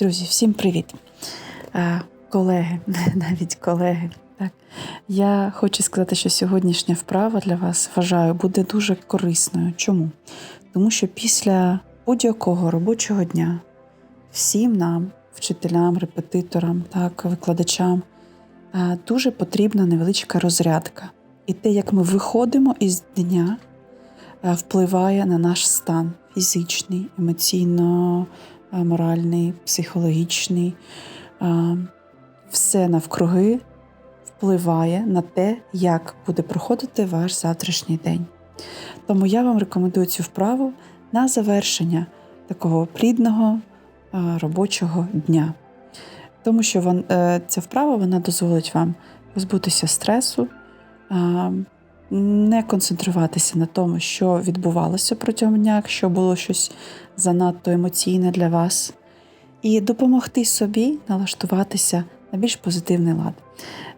Друзі, всім привіт. Е, Колеги, навіть колеги. Так. Я хочу сказати, що сьогоднішня вправа для вас вважаю буде дуже корисною. Чому? Тому що після будь-якого робочого дня всім нам, вчителям, репетиторам, так, викладачам, е, дуже потрібна невеличка розрядка. І те, як ми виходимо із дня, е, впливає на наш стан фізичний, емоційно, моральний, психологічний. Е, Все навкруги впливає на те, як буде проходити ваш завтрашній день. Тому я вам рекомендую цю вправу на завершення такого плідного е, робочого дня. Тому що е, ця вправа вона дозволить вам позбутися стресу, е, не концентруватися на тому, що відбувалося протягом дня, якщо було щось занадто емоційне для вас, і допомогти собі налаштуватися на більш позитивний лад.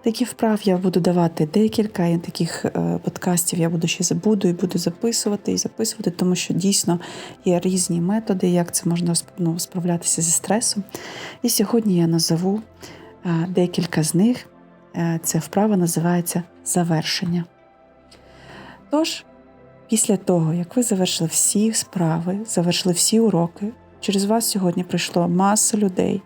Такі вправ я буду давати декілька, і таких е, подкастів я буду ще забуду і буду записувати і записувати, тому що дійсно є різні методи, як це можна ну, справлятися зі стресом. І сьогодні я назову е, декілька з них. Е, Ця вправа називається завершення. Тож, після того, як ви завершили всі справи, завершили всі уроки, через вас сьогодні прийшло маса людей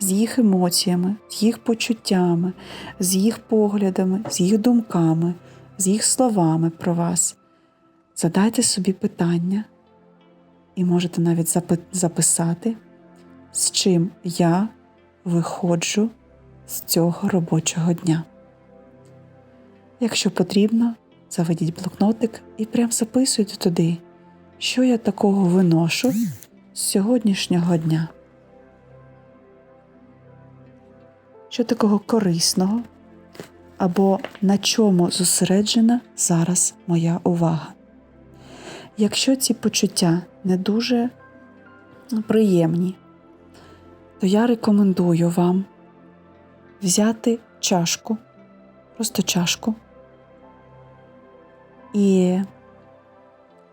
з їх емоціями, з їх почуттями, з їх поглядами, з їх думками, з їх словами про вас. Задайте собі питання і можете навіть запи- записати, з чим я виходжу з цього робочого дня. Якщо потрібно, заведіть блокнотик і прям записуйте туди, що я такого виношу з сьогоднішнього дня. Що такого корисного або на чому зосереджена зараз моя увага. Якщо ці почуття не дуже приємні, то я рекомендую вам взяти чашку, просто чашку, і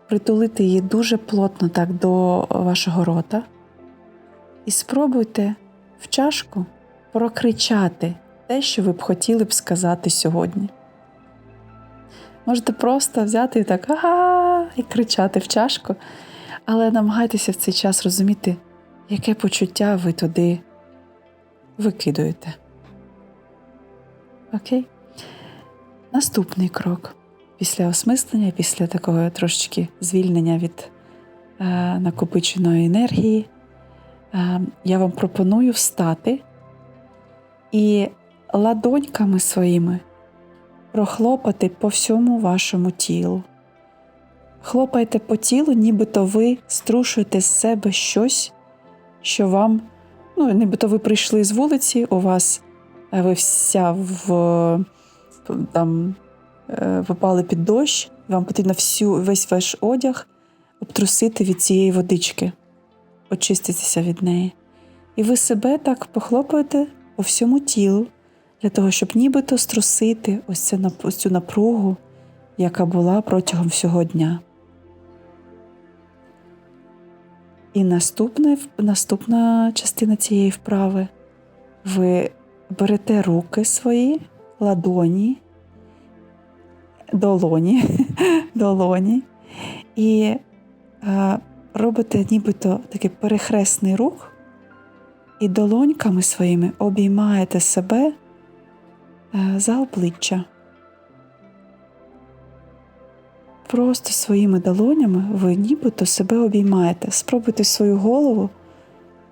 притулити її дуже плотно так до вашого рота. І спробуйте в чашку прокричати те, що ви б хотіли б сказати сьогодні. Можете просто взяти і так ага і кричати в чашку, але намагайтеся в цей час розуміти, яке почуття ви туди викидуєте. Окей? Наступний крок. Після осмислення, після такого трошечки звільнення від е, накопиченої енергії, е, я вам пропоную встати і ладоньками своїми прохлопати по всьому вашому тілу. Хлопайте по тілу, нібито ви струшуєте з себе щось, що вам, ну, нібито ви прийшли з вулиці, у вас е, ви вся в там попали під дощ, вам потрібно всю, весь ваш одяг обтрусити від цієї водички, очиститися від неї. І ви себе так похлопуєте по всьому тілу, для того, щоб нібито струсити ось, цю напругу, яка була протягом всього дня. І наступне, наступна частина цієї вправи ви берете руки свої, ладоні, долоні, долоні і е, робите нібито такий перехресний рух, і долоньками своїми обіймаєте себе е, за обличчя. Просто своїми долонями ви нібито себе обіймаєте. Спробуйте свою голову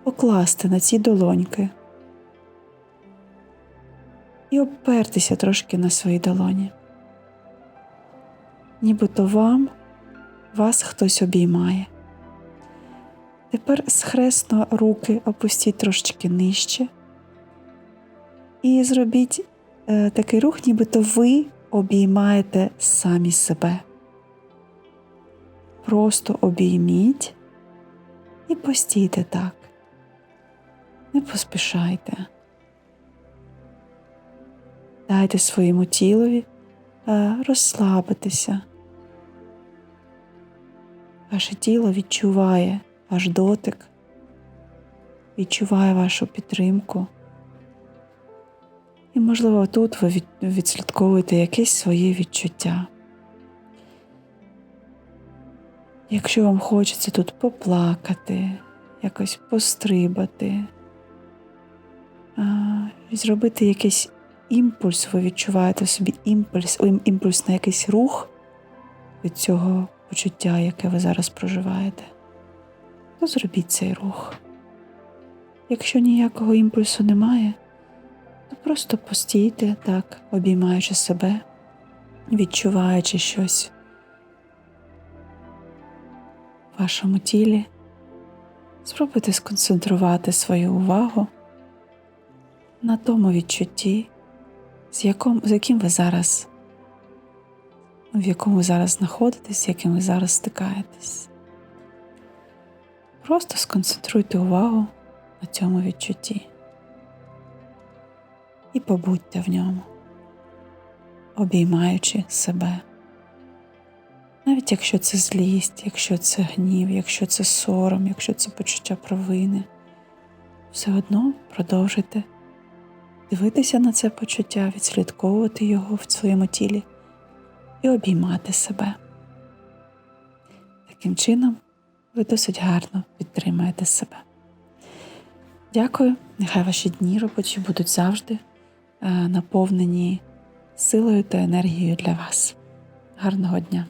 покласти на ці долоньки і обпертися трошки на свої долоні. Нібито вам вас хтось обіймає. Тепер схресно руки опустіть трошечки нижче і зробіть е, такий рух, нібито ви обіймаєте самі себе. Просто обійміть і постійте так. Не поспішайте. Дайте своєму тілові е, розслабитися. Ваше тіло відчуває ваш дотик, відчуває вашу підтримку. І, можливо, тут ви від- відслідковуєте якесь своє відчуття. Якщо вам хочеться тут поплакати, якось пострибати, зробити якийсь імпульс, ви відчуваєте собі імпульс, імпульс на якийсь рух від цього почуття, яке ви зараз проживаєте, то зробіть цей рух. Якщо ніякого імпульсу немає, то просто постійте так, обіймаючи себе, відчуваючи щось в вашому тілі. Спробуйте сконцентрувати свою увагу на тому відчутті, з яким, з яким ви зараз, в якому ви зараз знаходитесь, яким ви зараз стикаєтесь. Просто сконцентруйте увагу на цьому відчутті і побудьте в ньому, обіймаючи себе. Навіть якщо це злість, якщо це гнів, якщо це сором, якщо це почуття провини, все одно продовжуйте дивитися на це почуття, відслідковувати його в своєму тілі і обіймати себе. Таким чином, ви досить гарно підтримаєте себе. Дякую, нехай ваші дні робочі будуть завжди е, наповнені силою та енергією для вас. Гарного дня!